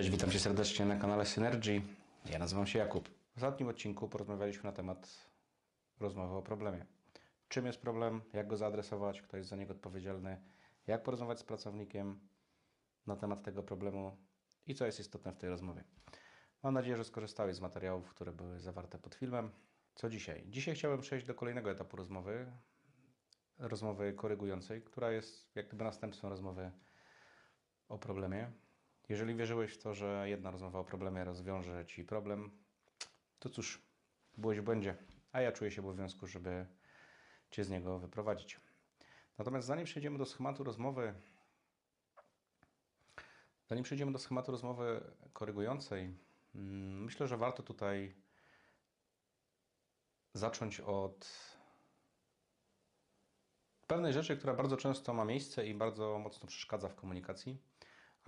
Cześć, witam Cię serdecznie na kanale Synergy. Ja nazywam się Jakub. W ostatnim odcinku porozmawialiśmy na temat rozmowy o problemie. Czym jest problem, jak go zaadresować, kto jest za niego odpowiedzialny, jak porozmawiać z pracownikiem na temat tego problemu i co jest istotne w tej rozmowie. Mam nadzieję, że skorzystałeś z materiałów, które były zawarte pod filmem. Co dzisiaj? Dzisiaj chciałbym przejść do kolejnego etapu rozmowy, rozmowy korygującej, która jest jak gdyby następstwem rozmowy o problemie. Jeżeli wierzyłeś w to, że jedna rozmowa o problemie rozwiąże Ci problem, to cóż, byłeś w błędzie, a ja czuję się w obowiązku, żeby Cię z niego wyprowadzić. Natomiast zanim przejdziemy do schematu rozmowy, zanim przejdziemy do schematu rozmowy korygującej, mm, myślę, że warto tutaj zacząć od pewnej rzeczy, która bardzo często ma miejsce i bardzo mocno przeszkadza w komunikacji.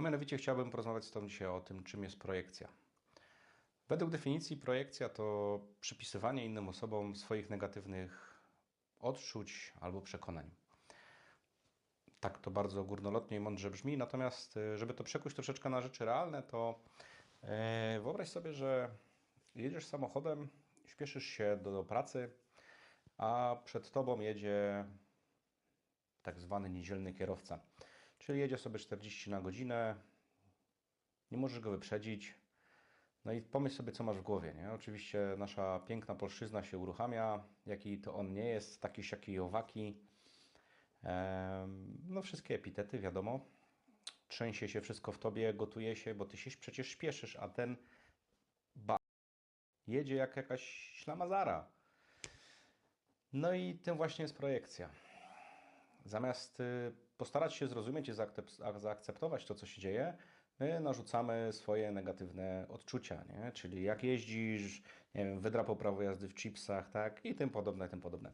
Mianowicie chciałbym porozmawiać z Tobą dzisiaj o tym, czym jest projekcja. Według definicji projekcja to przypisywanie innym osobom swoich negatywnych odczuć albo przekonań. Tak to bardzo górnolotnie i mądrze brzmi, natomiast y, żeby to przekuć troszeczkę na rzeczy realne, to e, wyobraź sobie, że jedziesz samochodem, śpieszysz się do, do pracy, a przed Tobą jedzie tak zwany niedzielny kierowca. Czyli jedzie sobie 40 na godzinę, nie możesz go wyprzedzić. No i pomyśl sobie, co masz w głowie. Nie? Oczywiście nasza piękna polszczyzna się uruchamia, jaki to on nie jest, taki siaki i owaki. No wszystkie epitety, wiadomo. Trzęsie się wszystko w tobie, gotuje się, bo ty się przecież śpieszysz, a ten ba jedzie jak jakaś ślamazara. No i tym właśnie jest projekcja. Zamiast y, postarać się zrozumieć i zaakceptować to, co się dzieje, my narzucamy swoje negatywne odczucia, nie? Czyli jak jeździsz, nie wiem, wydrapał prawo jazdy w chipsach, tak? I tym podobne, tym podobne.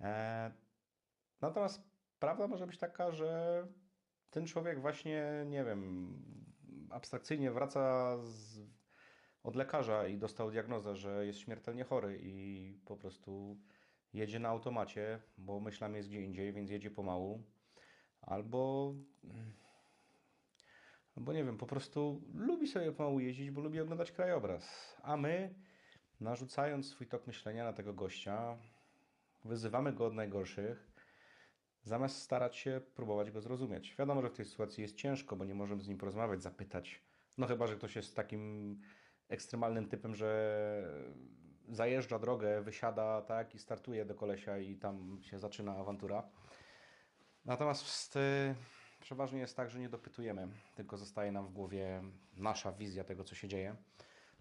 E, natomiast prawda może być taka, że ten człowiek właśnie, nie wiem, abstrakcyjnie wraca z, od lekarza i dostał diagnozę, że jest śmiertelnie chory i po prostu jedzie na automacie, bo myślami jest gdzie indziej, więc jedzie pomału. Albo, albo nie wiem, po prostu lubi sobie pomału jeździć, bo lubi oglądać krajobraz. A my, narzucając swój tok myślenia na tego gościa, wyzywamy go od najgorszych, zamiast starać się próbować go zrozumieć. Wiadomo, że w tej sytuacji jest ciężko, bo nie możemy z nim porozmawiać, zapytać. No chyba, że ktoś jest takim ekstremalnym typem, że zajeżdża drogę, wysiada, tak, i startuje do kolesia i tam się zaczyna awantura. Natomiast przeważnie jest tak, że nie dopytujemy, tylko zostaje nam w głowie nasza wizja tego, co się dzieje,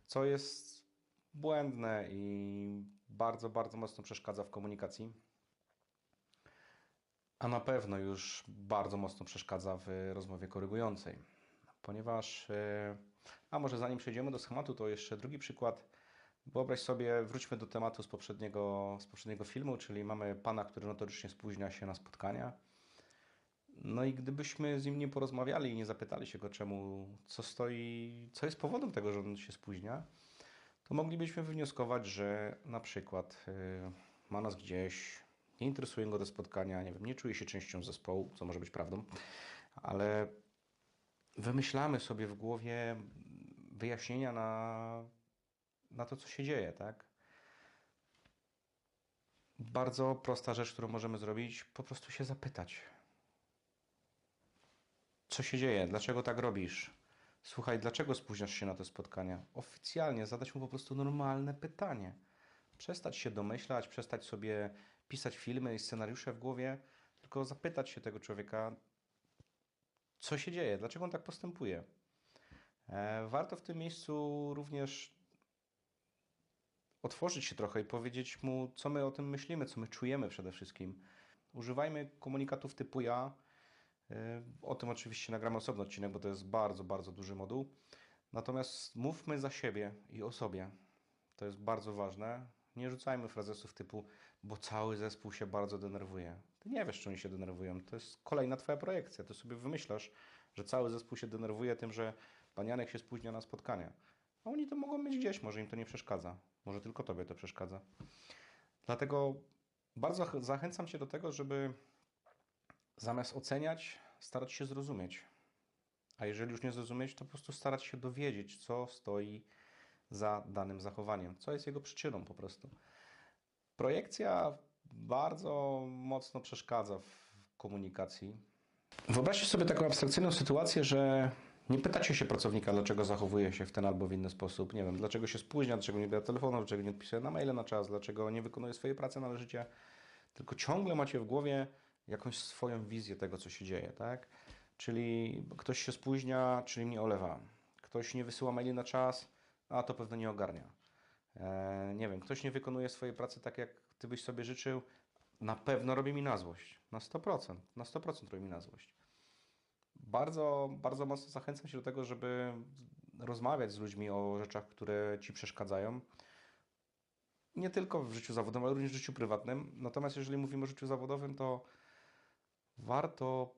co jest błędne i bardzo, bardzo mocno przeszkadza w komunikacji. A na pewno już bardzo mocno przeszkadza w rozmowie korygującej, ponieważ, y, a może zanim przejdziemy do schematu, to jeszcze drugi przykład. Wyobraź sobie, wróćmy do tematu z poprzedniego, z poprzedniego filmu, czyli mamy pana, który notorycznie spóźnia się na spotkania. No i gdybyśmy z nim nie porozmawiali i nie zapytali się go, czemu, co stoi, co jest powodem tego, że on się spóźnia, to moglibyśmy wywnioskować, że na przykład y, ma nas gdzieś, nie interesuje go do spotkania, nie wiem, nie czuje się częścią zespołu, co może być prawdą, ale wymyślamy sobie w głowie wyjaśnienia na, na to, co się dzieje, tak? Bardzo prosta rzecz, którą możemy zrobić, po prostu się zapytać. Co się dzieje? Dlaczego tak robisz? Słuchaj, dlaczego spóźniasz się na te spotkania? Oficjalnie zadać mu po prostu normalne pytanie. Przestać się domyślać, przestać sobie pisać filmy i scenariusze w głowie, tylko zapytać się tego człowieka, co się dzieje, dlaczego on tak postępuje. E, Warto w tym miejscu również otworzyć się trochę i powiedzieć mu, co my o tym myślimy, co my czujemy przede wszystkim. Używajmy komunikatów typu ja. Y, O tym oczywiście nagramy osobny odcinek, bo to jest bardzo, bardzo duży moduł. Natomiast mówmy za siebie i o sobie. To jest bardzo ważne. Nie rzucajmy frazesów typu, bo cały zespół się bardzo denerwuje. Ty nie wiesz, czy oni się denerwują. To jest kolejna twoja projekcja. Ty sobie wymyślasz, że cały zespół się denerwuje tym, że pan Janek się spóźnia na spotkania. A oni to mogą mieć gdzieś, może im to nie przeszkadza. Może tylko tobie to przeszkadza. Dlatego bardzo ch- zachęcam cię do tego, żeby zamiast oceniać, starać się zrozumieć. A jeżeli już nie zrozumieć, to po prostu starać się dowiedzieć, co stoi za danym zachowaniem, co jest jego przyczyną po prostu. Projekcja bardzo mocno przeszkadza w komunikacji. Wyobraźcie sobie taką abstrakcyjną sytuację, że nie pytacie się pracownika, dlaczego zachowuje się w ten albo w inny sposób. Nie wiem, dlaczego się spóźnia, dlaczego nie bierze telefonu, dlaczego nie odpisuje na maile na czas, dlaczego nie wykonuje swojej pracy należycie. Tylko ciągle macie w głowie jakąś swoją wizję tego, co się dzieje, tak? Czyli ktoś się spóźnia, czyli mnie olewa. Ktoś nie wysyła maili na czas, a to pewno nie ogarnia. E, nie wiem, ktoś nie wykonuje swojej pracy tak, jak ty byś sobie życzył, na pewno robi mi na złość. Na 100%. Na 100% robi mi na złość. Bardzo, bardzo mocno zachęcam się do tego, żeby rozmawiać z ludźmi o rzeczach, które ci przeszkadzają. Nie tylko w życiu zawodowym, ale również w życiu prywatnym. Natomiast jeżeli mówimy o życiu zawodowym, to warto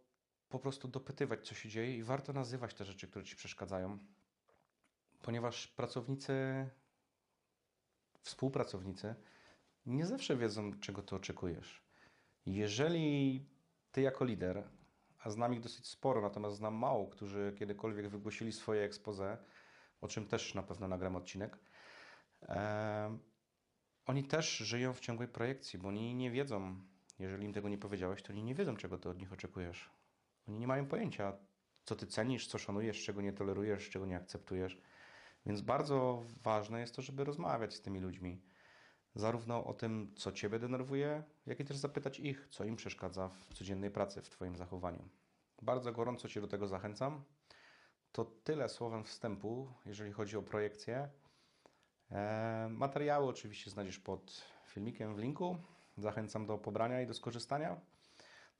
po prostu dopytywać, co się dzieje i warto nazywać te rzeczy, które ci przeszkadzają, ponieważ pracownicy, współpracownicy nie zawsze wiedzą, czego ty oczekujesz. Jeżeli ty jako lider, a znam ich dosyć sporo, natomiast znam mało, którzy kiedykolwiek wygłosili swoje expose, o czym też na pewno nagram odcinek, em, oni też żyją w ciągłej projekcji, bo oni nie wiedzą, jeżeli im tego nie powiedziałeś, to oni nie wiedzą, czego ty od nich oczekujesz. Oni nie mają pojęcia, co ty cenisz, co szanujesz, czego nie tolerujesz, czego nie akceptujesz. Więc bardzo ważne jest to, żeby rozmawiać z tymi ludźmi. Zarówno o tym, co ciebie denerwuje, jak i też zapytać ich, co im przeszkadza w codziennej pracy, w twoim zachowaniu. Bardzo gorąco cię do tego zachęcam. To tyle słowem wstępu, jeżeli chodzi o projekcję. E, Materiały oczywiście znajdziesz pod filmikiem w linku. Zachęcam do pobrania i do skorzystania.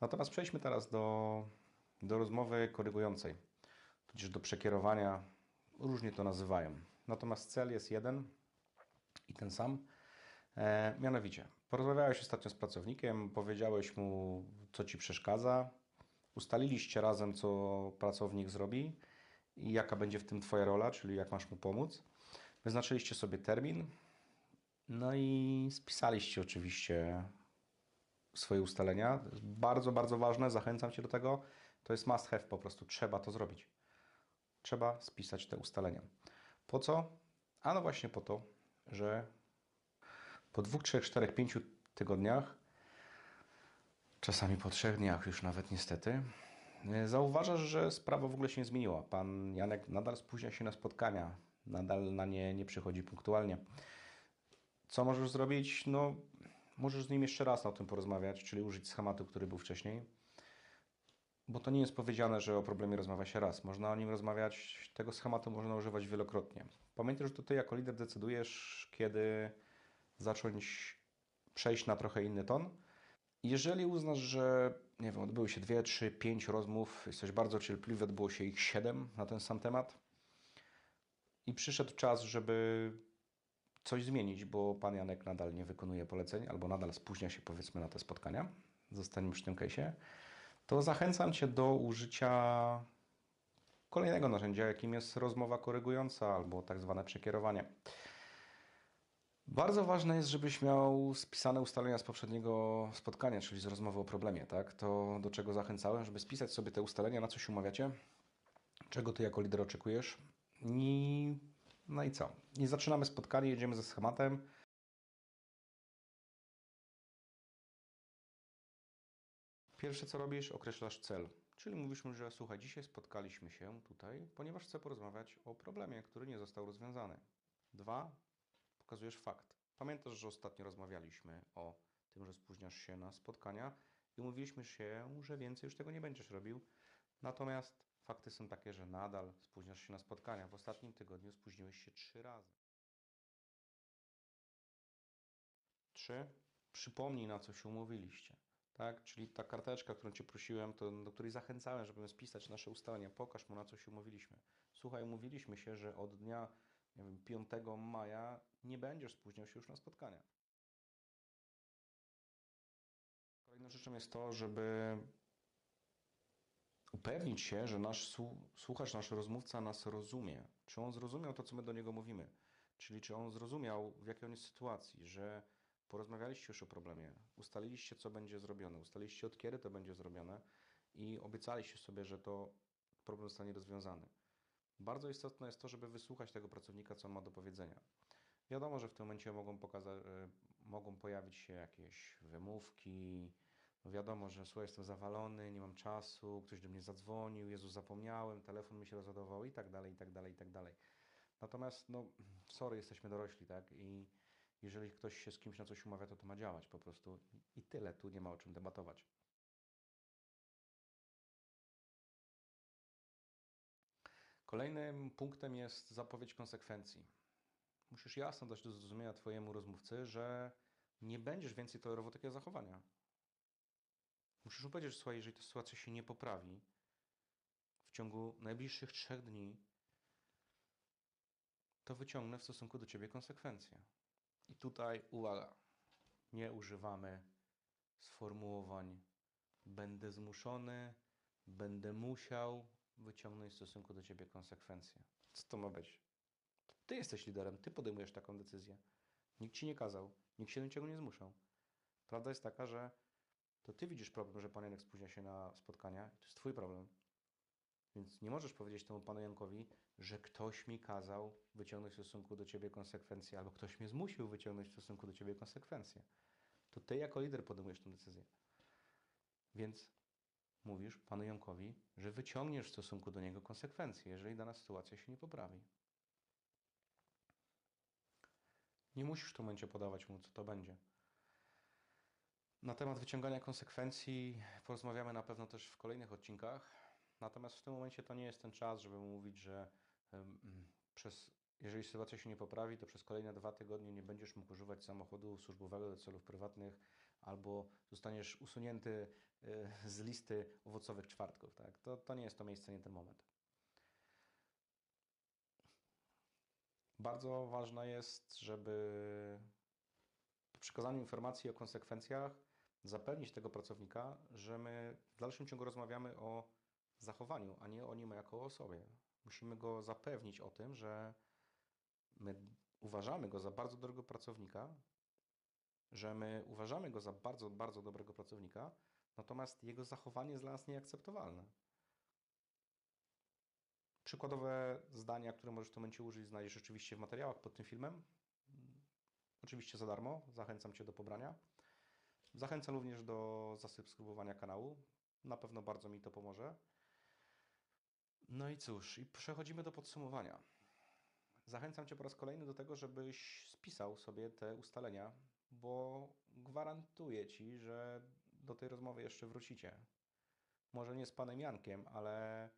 Natomiast przejdźmy teraz do, do rozmowy korygującej, tudzież do przekierowania. Różnie to nazywają. Natomiast cel jest jeden i ten sam. E, mianowicie, porozmawiałeś ostatnio z pracownikiem, powiedziałeś mu, co ci przeszkadza, ustaliliście razem, co pracownik zrobi i jaka będzie w tym Twoja rola, czyli jak masz mu pomóc. Wyznaczyliście sobie termin, no i spisaliście oczywiście swoje ustalenia. To jest bardzo, bardzo ważne, zachęcam Cię do tego. To jest must have, po prostu trzeba to zrobić. Trzeba spisać te ustalenia. Po co? A no właśnie po to, że po dwóch, trzech, czterech, pięciu tygodniach, czasami po trzech dniach już nawet niestety, e, zauważasz, że sprawa w ogóle się nie zmieniła. Pan Janek nadal spóźnia się na spotkania, nadal na nie nie przychodzi punktualnie. Co możesz zrobić? No, możesz z nim jeszcze raz o tym porozmawiać, czyli użyć schematu, który był wcześniej. Bo to nie jest powiedziane, że o problemie rozmawia się raz. Można o nim rozmawiać, tego schematu można używać wielokrotnie. Pamiętaj, że to ty jako lider decydujesz, kiedy zacząć przejść na trochę inny ton. Jeżeli uznasz, że nie wiem, odbyły się dwie, trzy, pięć rozmów, jesteś bardzo cierpliwy, odbyło się ich siedem na ten sam temat i przyszedł czas, żeby coś zmienić, bo pan Janek nadal nie wykonuje poleceń albo nadal spóźnia się powiedzmy na te spotkania, zostaniemy przy tym case'ie, to zachęcam Cię do użycia kolejnego narzędzia, jakim jest rozmowa korygująca albo tak zwane przekierowanie. Bardzo ważne jest, żebyś miał spisane ustalenia z poprzedniego spotkania, czyli z rozmowy o problemie, tak? To do czego zachęcałem, żeby spisać sobie te ustalenia, na co się umawiacie, czego ty jako lider oczekujesz. I no i co? I zaczynamy spotkanie, jedziemy ze schematem. Pierwsze co robisz, określasz cel. Czyli mówisz mu, że słuchaj, dzisiaj spotkaliśmy się tutaj, ponieważ chcę porozmawiać o problemie, który nie został rozwiązany. Dwa, pokazujesz fakt. Pamiętasz, że ostatnio rozmawialiśmy o tym, że spóźniasz się na spotkania i umówiliśmy się, że więcej już tego nie będziesz robił. Natomiast fakty są takie, że nadal spóźniasz się na spotkania. W ostatnim tygodniu spóźniłeś się trzy razy. Trzy. Przypomnij, na co się umówiliście. Tak? Czyli ta karteczka, którą Cię prosiłem, to, do której zachęcałem, żeby spisać nasze ustalenia. Pokaż mu, na co się umówiliśmy. Słuchaj, umówiliśmy się, że od dnia nie wiem, 5 maja nie będziesz spóźniał się już na spotkania. Kolejną rzeczą jest to, żeby upewnić się, że nasz słuchacz, nasz rozmówca nas rozumie. Czy on zrozumiał to, co my do niego mówimy? Czyli czy on zrozumiał, w jakiej on jest sytuacji, że porozmawialiście już o problemie, ustaliliście, co będzie zrobione, ustaliliście, od kiedy to będzie zrobione i obiecaliście sobie, że to problem zostanie rozwiązany. Bardzo istotne jest to, żeby wysłuchać tego pracownika, co on ma do powiedzenia. Wiadomo, że w tym momencie mogą, e, mogą pojawić się jakieś wymówki. No wiadomo, że słuchaj, jestem zawalony, nie mam czasu, ktoś do mnie zadzwonił, Jezu, zapomniałem, telefon mi się rozładował i tak dalej, i tak dalej, i tak dalej. Natomiast, no, sorry, jesteśmy dorośli, tak? I jeżeli ktoś się z kimś na coś umawia, to to ma działać po prostu. I tyle, tu nie ma o czym debatować. Kolejnym punktem jest zapowiedź konsekwencji. Musisz jasno dać do zrozumienia Twojemu rozmówcy, że nie będziesz więcej tolerował takiego zachowania. Musisz mu powiedzieć, że słuchaj, jeżeli ta sytuacja się nie poprawi w ciągu najbliższych trzech dni, to wyciągnę w stosunku do Ciebie konsekwencje. I tutaj uwaga, nie używamy sformułowań będę zmuszony, będę musiał wyciągnąć w stosunku do Ciebie konsekwencje. Co to ma być? Ty jesteś liderem, ty podejmujesz taką decyzję. Nikt ci nie kazał, nikt się do niczego nie zmuszał. Prawda jest taka, że to ty widzisz problem, że pan Janek spóźnia się na spotkania to jest twój problem. Więc nie możesz powiedzieć temu panu Jankowi, że ktoś mi kazał wyciągnąć w stosunku do ciebie konsekwencje, albo ktoś mnie zmusił wyciągnąć w stosunku do ciebie konsekwencje. To ty jako lider podejmujesz tę decyzję. Więc mówisz panu Jankowi, że wyciągniesz w stosunku do niego konsekwencje, jeżeli dana sytuacja się nie poprawi. Nie musisz w tym momencie podawać mu, co to będzie. Na temat wyciągania konsekwencji porozmawiamy na pewno też w kolejnych odcinkach. Natomiast w tym momencie to nie jest ten czas, żeby mówić, że przez, jeżeli sytuacja się nie poprawi, to przez kolejne dwa tygodnie nie będziesz mógł używać samochodu służbowego do celów prywatnych albo zostaniesz usunięty e, z listy owocowych czwartków. Tak? To, to nie jest to miejsce, nie ten moment. Bardzo ważne jest, żeby po przekazaniu informacji o konsekwencjach zapewnić tego pracownika, że my w dalszym ciągu rozmawiamy o zachowaniu, a nie o nim jako o osobie. Musimy go zapewnić o tym, że my uważamy go za bardzo dobrego pracownika, że my uważamy go za bardzo, bardzo dobrego pracownika, natomiast jego zachowanie jest dla nas nieakceptowalne. Przykładowe zdania, które możesz w tym momencie użyć, znajdziesz oczywiście w materiałach pod tym filmem. Oczywiście za darmo. Zachęcam Cię do pobrania. Zachęcam również do zasubskrybowania kanału. Na pewno bardzo mi to pomoże. No i cóż, i przechodzimy do podsumowania. Zachęcam Cię po raz kolejny do tego, żebyś spisał sobie te ustalenia, bo gwarantuję Ci, że do tej rozmowy jeszcze wrócicie. Może nie z Panem Jankiem, ale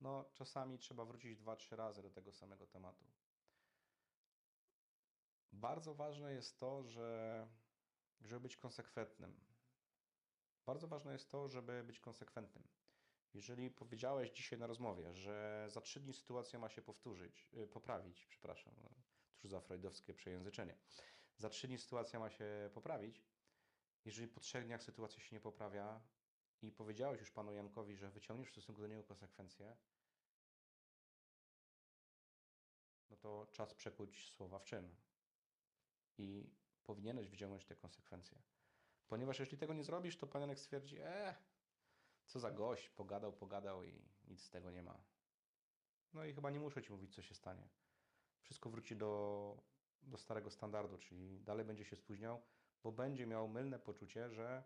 no, czasami trzeba wrócić dwa, trzy razy do tego samego tematu. Bardzo ważne jest to, że żeby być konsekwentnym. Bardzo ważne jest to, żeby być konsekwentnym. Jeżeli powiedziałeś dzisiaj na rozmowie, że za trzy dni sytuacja ma się powtórzyć, yy, poprawić, przepraszam, no, cóż za freudowskie przejęzyczenie. Za trzy dni sytuacja ma się poprawić. Jeżeli po trzech dniach sytuacja się nie poprawia i powiedziałeś już panu Jankowi, że wyciągniesz w stosunku do niego konsekwencje, no to czas przekuć słowa w czyn. I powinieneś wyciągnąć te konsekwencje. Ponieważ jeśli tego nie zrobisz, to pan Janek stwierdzi, e, co za gość, pogadał, pogadał i nic z tego nie ma. No i chyba nie muszę ci mówić, co się stanie. Wszystko wróci do, do starego standardu, czyli dalej będzie się spóźniał, bo będzie miał mylne poczucie, że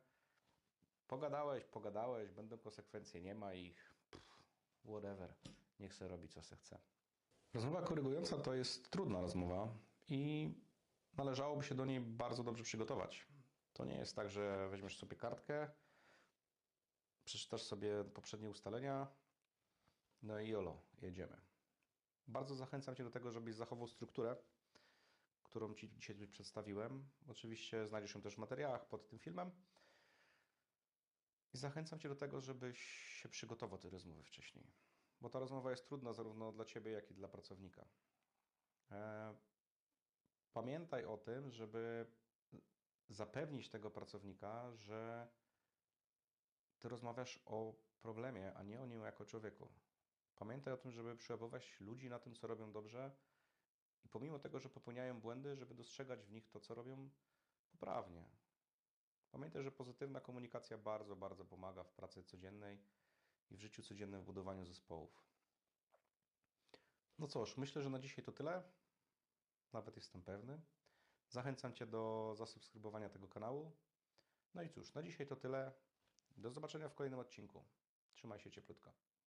pogadałeś, pogadałeś, będą konsekwencje, nie ma ich, pff, whatever, niech se robi, co se chce. Rozmowa korygująca to jest trudna rozmowa i należałoby się do niej bardzo dobrze przygotować. To nie jest tak, że weźmiesz sobie kartkę, przeczytasz sobie poprzednie ustalenia, no i jolo, jedziemy. Bardzo zachęcam Cię do tego, żebyś zachował strukturę, którą Ci dzisiaj przedstawiłem. Oczywiście znajdziesz ją też w materiałach pod tym filmem. I zachęcam Cię do tego, żebyś się przygotował do tej rozmowy wcześniej, bo ta rozmowa jest trudna zarówno dla Ciebie, jak i dla pracownika. E, Pamiętaj o tym, żeby zapewnić tego pracownika, że Ty rozmawiasz o problemie, a nie o nim jako człowieku. Pamiętaj o tym, żeby przełapować ludzi na tym, co robią dobrze i pomimo tego, że popełniają błędy, żeby dostrzegać w nich to, co robią poprawnie. Pamiętaj, że pozytywna komunikacja bardzo, bardzo pomaga w pracy codziennej i w życiu codziennym w budowaniu zespołów. No cóż, myślę, że na dzisiaj to tyle. Nawet jestem pewny. Zachęcam Cię do zasubskrybowania tego kanału. No i cóż, na dzisiaj to tyle. Do zobaczenia w kolejnym odcinku. Trzymaj się cieplutko.